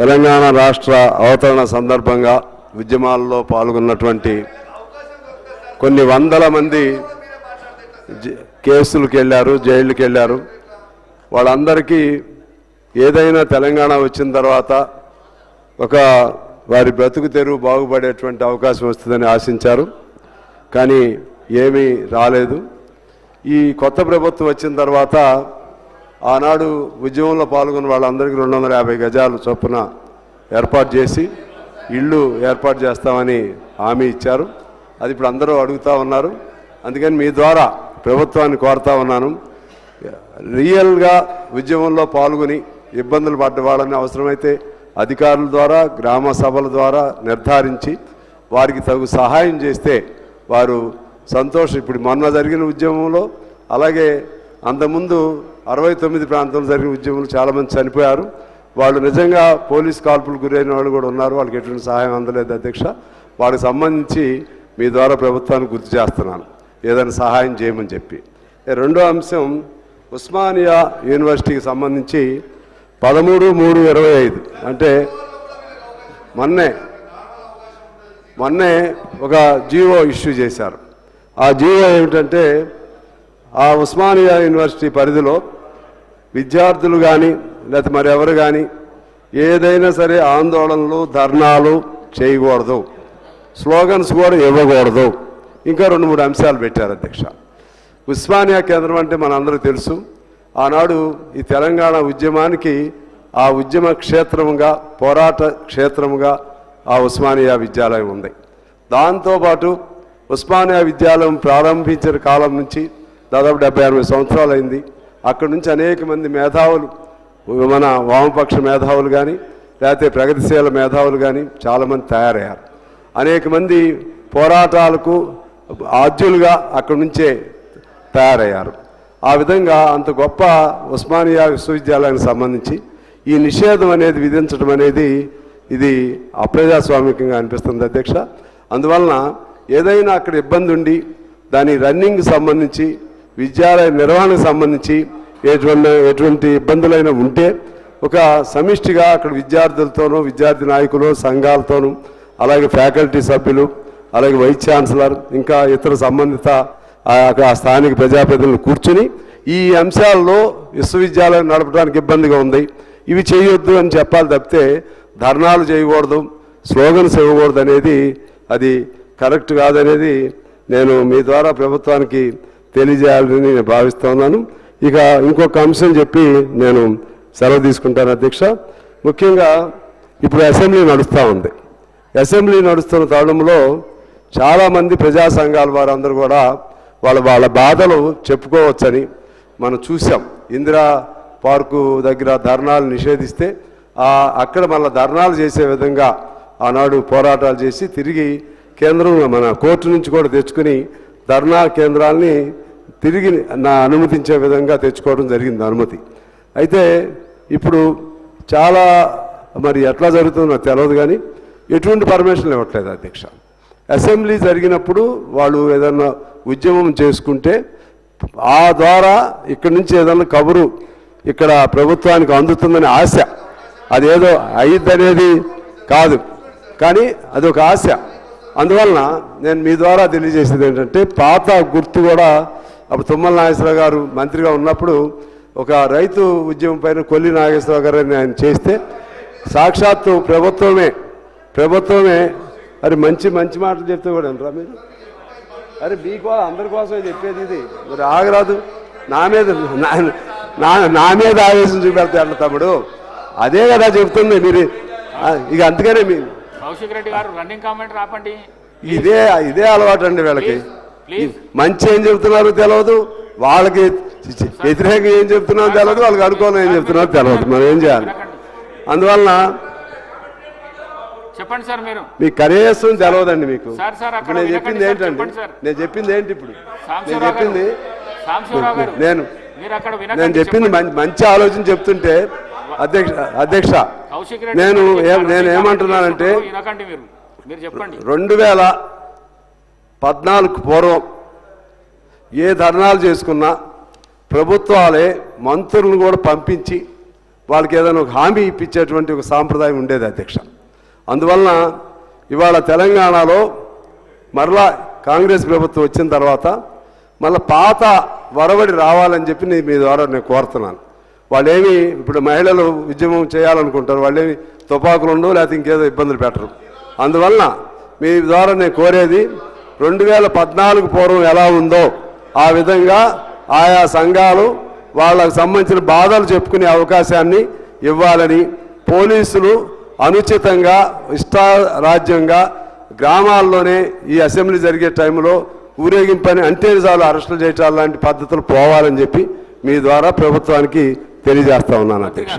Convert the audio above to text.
తెలంగాణ రాష్ట్ర అవతరణ సందర్భంగా ఉద్యమాల్లో పాల్గొన్నటువంటి కొన్ని వందల మంది జ- కేసులకు వెళ్ళారు జైళ్ళకి వెళ్ళారు వాళ్ళందరికీ ఏదైనా తెలంగాణ వచ్చిన తర్వాత ఒక వారి బ్రతుకు తెరువు బాగుపడేటువంటి అవకాశం వస్తుందని ఆశించారు. కానీ ఏమీ రాలేదు. ఈ కొత్త ప్రభుత్వం వచ్చిన తర్వాత ఆనాడు ఉద్యమంలో పాల్గొన్న వాళ్ళందరికీ రెండు వందల యాభై గజాలు చొప్పున ఏర్పాటు చేసి ఇళ్ళు ఏర్పాటు చేస్తామని హామీ ఇచ్చారు. అది ఇప్పుడు అందరూ అడుగుతా ఉన్నారు. అందుకని మీ ద్వారా ప్రభుత్వాన్ని కోరుతా ఉన్నాను. రియల్గా ఉద్యమంలో పాల్గొని ఇబ్బందులు పడ్డ వాళ్ళని అవసరమైతే అధికారుల ద్వారా గ్రామ సభల ద్వారా నిర్ధారించి వారికి తగు సహాయం చేస్తే వారు సంతోషం. ఇప్పుడు మొన్న జరిగిన ఉద్యమంలో అలాగే అంతకుముందు అరవై తొమ్మిది ప్రాంతంలో జరిగిన ఉద్యమంలో చాలామంది చనిపోయారు. వాళ్ళు నిజంగా పోలీస్ కాల్పులు గురైన వాళ్ళు కూడా ఉన్నారు. వాళ్ళకి ఎటువంటి సహాయం అందలేదు అధ్యక్ష. వారికి సంబంధించి మీ ద్వారా ప్రభుత్వానికి గుర్తు చేస్తున్నాను. ఏదైనా సహాయం చేయమని చెప్పి. రెండో అంశం ఉస్మానియా యూనివర్సిటీకి సంబంధించి పదమూడు మూడు ఇరవై ఐదు. అంటే మొన్నే మొన్నే ఒక జీవో ఇష్యూ చేశారు. ఆ జీవో ఏమిటంటే ఆ ఉస్మానియా యూనివర్సిటీ పరిధిలో విద్యార్థులు కానీ లేకపోతే మరెవరు కానీ ఏదైనా సరే ఆందోళనలు ధర్నాలు చేయకూడదు. స్లోగన్స్ కూడా ఇవ్వకూడదు. ఇంకా రెండు మూడు అంశాలు పెట్టారు అధ్యక్ష. ఉస్మానియా కేంద్రం అంటే మనందరూ తెలుసు. ఆనాడు ఈ తెలంగాణ ఉద్యమానికి ఆ ఉద్యమ క్షేత్రముగా పోరాట క్షేత్రముగా ఆ ఉస్మానియా విద్యాలయం ఉంది. దాంతోపాటు ఉస్మానియా విద్యాలయం ప్రారంభించిన కాలం నుంచి దాదాపు డెబ్బై అరవై సంవత్సరాలు అయింది అక్కడి నుంచి అనేక మంది మేధావులు మన వామపక్ష మేధావులు కానీ లేకపోతే ప్రగతిశీల మేధావులు కానీ చాలామంది తయారయ్యారు. అనేక మంది పోరాటాలకు ఆద్యులుగా అక్కడి నుంచే తయారయ్యారు. ఆ విధంగా అంత గొప్ప ఉస్మానియా విశ్వవిద్యాలయానికి సంబంధించి ఈ నిషేధం అనేది విధించడం అనేది ఇది అప్రజాస్వామికంగా అనిపిస్తుంది అధ్యక్ష. అందువలన ఏదైనా అక్కడ ఇబ్బంది ఉండి దాని రన్నింగ్ సంబంధించి విద్యాలయ నిర్వహణకు సంబంధించి ఎటువంటి ఎటువంటి ఇబ్బందులైనా ఉంటే ఒక సమిష్టిగా అక్కడ విద్యార్థులతోనూ విద్యార్థి నాయకులు సంఘాలతోనూ అలాగే ఫ్యాకల్టీ సభ్యులు అలాగే వైస్ ఛాన్సలర్ ఇంకా ఇతర సంబంధిత ఆ యొక్క స్థానిక ప్రజాప్రతినిధులు కూర్చుని ఈ అంశాల్లో విశ్వవిద్యాలయం నడపడానికి ఇబ్బందిగా ఉంది. ఇవి చేయొద్దు అని చెప్పాలి తప్పితే ధర్నాలు చేయకూడదు స్లోగన్స్ ఇవ్వకూడదు అనేది అది కరెక్ట్ కాదనేది నేను మీ ద్వారా ప్రభుత్వానికి తెలియజేయాలని నేను భావిస్తున్నాను ఇక ఇంకొక అంశం చెప్పి నేను సెలవు తీసుకుంటాను అధ్యక్ష. ముఖ్యంగా ఇప్పుడు అసెంబ్లీ నడుస్తూ ఉంది. అసెంబ్లీ నడుస్తున్న తరుణంలో చాలామంది ప్రజా సంఘాల వారందరూ కూడా వాళ్ళ వాళ్ళ బాధలు చెప్పుకోవచ్చని మనం చూసాం ఇందిరా పార్కు దగ్గర ధర్నాలు నిషేధిస్తే అక్కడ మళ్ళీ ధర్నాలు చేసే విధంగా ఆనాడు పోరాటాలు చేసి తిరిగి కేంద్రం మన కోర్టు నుంచి కూడా తెచ్చుకుని ధర్నా కేంద్రాల్ని తిరిగి నా అనుమతించే విధంగా తెచ్చుకోవడం జరిగింది అనుమతి. అయితే ఇప్పుడు చాలా మరి ఎట్లా జరుగుతుందో నాకు తెలియదు కానీ ఎటువంటి పర్మిషన్లు ఇవ్వట్లేదు అధ్యక్ష. అసెంబ్లీ జరిగినప్పుడు వాళ్ళు ఏదన్నా ఉద్యమం చేసుకుంటే ఆ ద్వారా ఇక్కడి నుంచి ఏదన్నా కబురు ఇక్కడ ప్రభుత్వానికి అందుతుందని ఆశ. అదేదో అయ్యిద్దనేది కాదు. కానీ అదొక ఆశ. అందువలన నేను మీ ద్వారా తెలియజేసేది ఏంటంటే పాత గుర్తు కూడా అప్పుడు తుమ్మల నాగేశ్వరరావు గారు మంత్రిగా ఉన్నప్పుడు ఒక రైతు ఉద్యమం పైన కొల్లి నాగేశ్వరరావు గారు ఆయన చేస్తే సాక్షాత్తు ప్రభుత్వమే ప్రభుత్వమే. మరి మంచి మంచి మాటలు చెప్తే కూడా అంటారా మీరు? అరే మీకో అందరి కోసమే చెప్పేది ఇది. మరి ఆగరాదు. నా మీద నా- నా మీద ఆవేశం చూపెడతాడు తమ్ముడు. అదే కదా చెప్తుంది. మీరు ఇక అందుకనే మీ కౌశిక్ రెడ్డి గారు రన్నింగ్ కామెంట్ రాపండి. ఇదే ఇదే అలవాటు అండి వీళ్ళకి. మంచి ఏం చెప్తున్నారో తెలియదు వాళ్ళకి వ్యతిరేకంగా ఏం చెప్తున్నారో తెలియదు వాళ్ళకి అనుకూలం ఏం చెప్తున్నారో తెలియదు మనం ఏం చేయాలి. అందువలన చెప్పండి సార్ మీరు. మీకు కనీసం తెలియదండి మీకు. నేను చెప్పింది ఏంటండి. నేను చెప్పింది ఏంటి ఇప్పుడు? నేను చెప్పింది నేను నేను చెప్పింది మంచి ఆలోచన చెప్తుంటే అధ్యక్ష అధ్యక్ష నేను నేను ఏమంటున్నానంటే రెండు వేల పద్నాలుగు పూర్వం ఏ ధర్నాలు చేసుకున్నా ప్రభుత్వాలే మంత్రులను కూడా పంపించి వాళ్ళకి ఏదైనా ఒక హామీ ఇప్పించేటువంటి ఒక సాంప్రదాయం ఉండేది అధ్యక్ష. అందువలన ఇవాళ తెలంగాణలో మరలా కాంగ్రెస్ ప్రభుత్వం వచ్చిన తర్వాత మళ్ళీ పాత వరవడి రావాలని చెప్పి నేను మీ ద్వారా నేను కోరుతున్నాను. వాళ్ళేమి ఇప్పుడు మహిళలు ఉద్యమం చేయాలనుకుంటారు వాళ్ళేమి తుపాకులు ఉండవు లేకపోతే ఇంకేదో ఇబ్బందులు పెట్టరు. అందువలన మీ ద్వారా నేను కోరేది రెండు వేల పద్నాలుగు పూర్వం ఎలా ఉందో ఆ విధంగా ఆయా సంఘాలు వాళ్ళకు సంబంధించిన బాధలు చెప్పుకునే అవకాశాన్ని ఇవ్వాలని పోలీసులు అనుచితంగా ఇష్టారాజ్యంగా గ్రామాల్లోనే ఈ అసెంబ్లీ జరిగే టైంలో ఊరేగింపని అంతే చాలు అరెస్టులు చేయటాలు లాంటి పద్ధతులు పోవాలని చెప్పి మీ ద్వారా ప్రభుత్వానికి తెలియజేస్తా ఉన్నాను అధ్యక్ష.